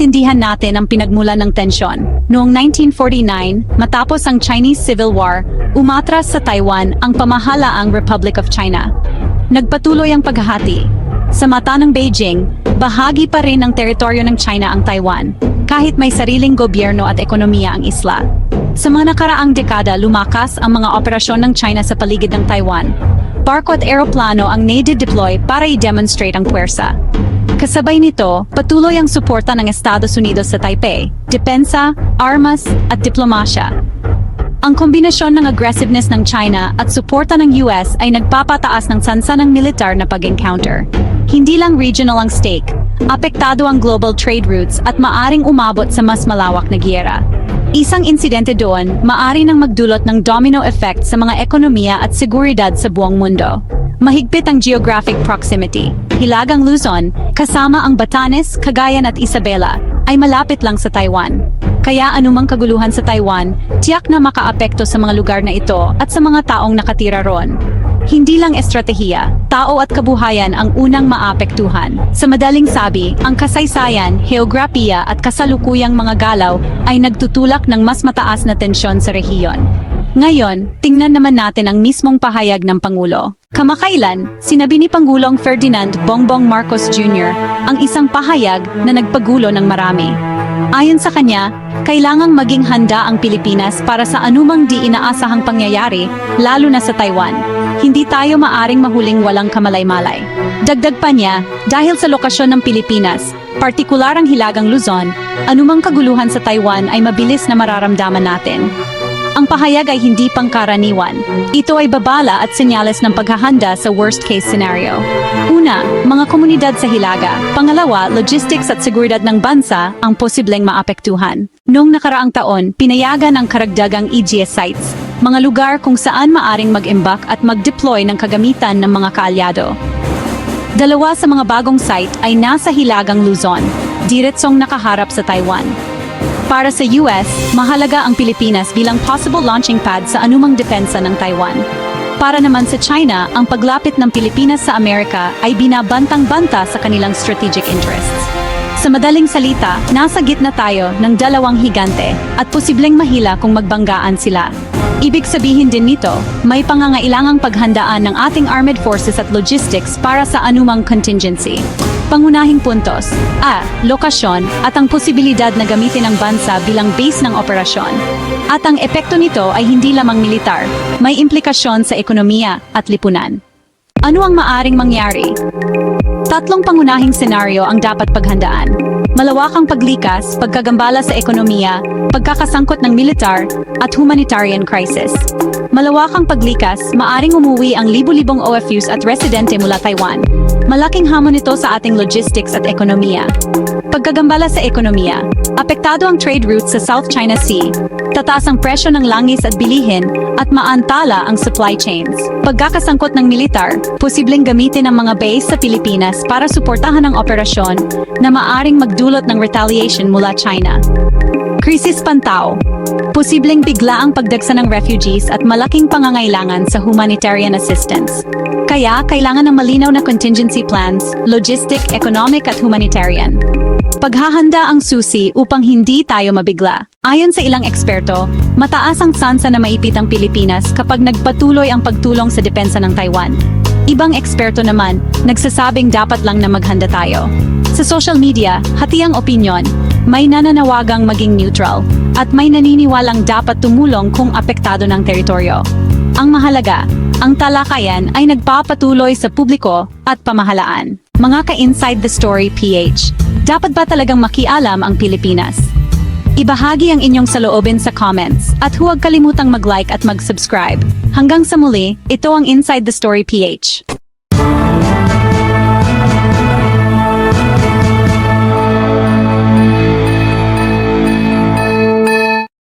Maintindihan natin ang pinagmulan ng tensyon, noong 1949, matapos ang Chinese Civil War, umatras sa Taiwan ang pamahalaang Republic of China. Nagpatuloy ang paghahati. Sa mata ng Beijing, bahagi pa rin ng teritoryo ng China ang Taiwan, kahit may sariling gobyerno at ekonomiya ang isla. Sa mga nakaraang dekada, lumakas ang mga operasyon ng China sa paligid ng Taiwan. Barko at eroplano ang nade-deploy para i-demonstrate ang puwersa. Kasabay nito, patuloy ang suporta ng Estados Unidos sa Taipei, depensa, armas, at diplomasya. Ang kombinasyon ng aggressiveness ng China at suporta ng US ay nagpapataas ng sansa ng militar na pag-encounter. Hindi lang regional ang stake, apektado ang global trade routes at maaring umabot sa mas malawak na giyera. Isang insidente doon, maari nang magdulot ng domino effect sa mga ekonomiya at seguridad sa buong mundo. Mahigpit ang geographic proximity. Hilagang Luzon, kasama ang Batanes, Cagayan at Isabela, ay malapit lang sa Taiwan. Kaya anumang kaguluhan sa Taiwan, tiyak na makaapekto sa mga lugar na ito at sa mga taong nakatira ron. Hindi lang estratehiya, tao at kabuhayan ang unang maapektuhan. Sa madaling sabi, ang kasaysayan, heograpiya at kasalukuyang mga galaw ay nagtutulak ng mas mataas na tensyon sa rehiyon. Ngayon, tingnan naman natin ang mismong pahayag ng Pangulo. Kamakailan, sinabi ni Pangulong Ferdinand Bongbong Marcos Jr. ang isang pahayag na nagpagulo ng marami. Ayon sa kanya, kailangang maging handa ang Pilipinas para sa anumang di inaasahang pangyayari, lalo na sa Taiwan. Hindi tayo maaring mahuling walang kamalay-malay. Dagdag pa niya, dahil sa lokasyon ng Pilipinas, partikular ang Hilagang Luzon, anumang kaguluhan sa Taiwan ay mabilis na mararamdaman natin. Ang pahayag ay hindi pangkaraniwan. Ito ay babala at senyales ng paghahanda sa worst-case scenario. Una, mga komunidad sa Hilaga. Pangalawa, logistics at seguridad ng bansa ang posibleng maapektuhan. Noong nakaraang taon, pinayagan ang karagdagang EGS sites, mga lugar kung saan maaring mag-embak at mag-deploy ng kagamitan ng mga kaalyado. Dalawa sa mga bagong site ay nasa Hilagang Luzon, diretsong nakaharap sa Taiwan. Para sa US, mahalaga ang Pilipinas bilang possible launching pad sa anumang depensa ng Taiwan. Para naman sa China, ang paglapit ng Pilipinas sa Amerika ay binabantang-banta sa kanilang strategic interests. Sa madaling salita, nasa gitna tayo ng dalawang higante at posibleng mahila kung magbanggaan sila. Ibig sabihin din nito, may pangangailangang paghandaan ng ating armed forces at logistics para sa anumang contingency. Pangunahing puntos, A. Lokasyon at ang posibilidad na gamitin ng bansa bilang base ng operasyon. At ang epekto nito ay hindi lamang militar, may implikasyon sa ekonomiya at lipunan. Ano ang maaring mangyari? Tatlong pangunahing senaryo ang dapat paghandaan. Malawakang paglikas, pagkagambala sa ekonomiya, pagkakasangkot ng militar, at humanitarian crisis. Malawakang paglikas, maaring umuwi ang libu-libong OFUs at residente mula Taiwan. Malaking hamon ito sa ating logistics at ekonomiya. Pagkagambala sa ekonomiya, apektado ang trade routes sa South China Sea, tataas ang presyo ng langis at bilihin, at maantala ang supply chains. Pagkakasangkot ng militar, posibleng gamitin ang mga base sa Pilipinas para suportahan ang operasyon na maaring magdulot ng retaliation mula China. Krisis Pantao Posibleng bigla ang pagdagsa ng refugees at malaking pangangailangan sa humanitarian assistance. Kaya kailangan ng malinaw na contingency plans, logistic, economic at humanitarian. Paghahanda ang susi upang hindi tayo mabigla. Ayon sa ilang eksperto, mataas ang sansa na maipit ang Pilipinas kapag nagpatuloy ang pagtulong sa depensa ng Taiwan. Ibang eksperto naman, nagsasabing dapat lang na maghanda tayo. Sa social media, hati ang opinyon, may nananawagang maging neutral, at may naniniwalang dapat tumulong kung apektado ng teritoryo. Ang mahalaga, ang talakayan ay nagpapatuloy sa publiko at pamahalaan. Mga ka-Inside the Story PH, dapat ba talagang makialam ang Pilipinas? Ibahagi ang inyong saloobin sa comments at huwag kalimutang mag-like at mag-subscribe. Hanggang sa muli, ito ang Inside the Story PH.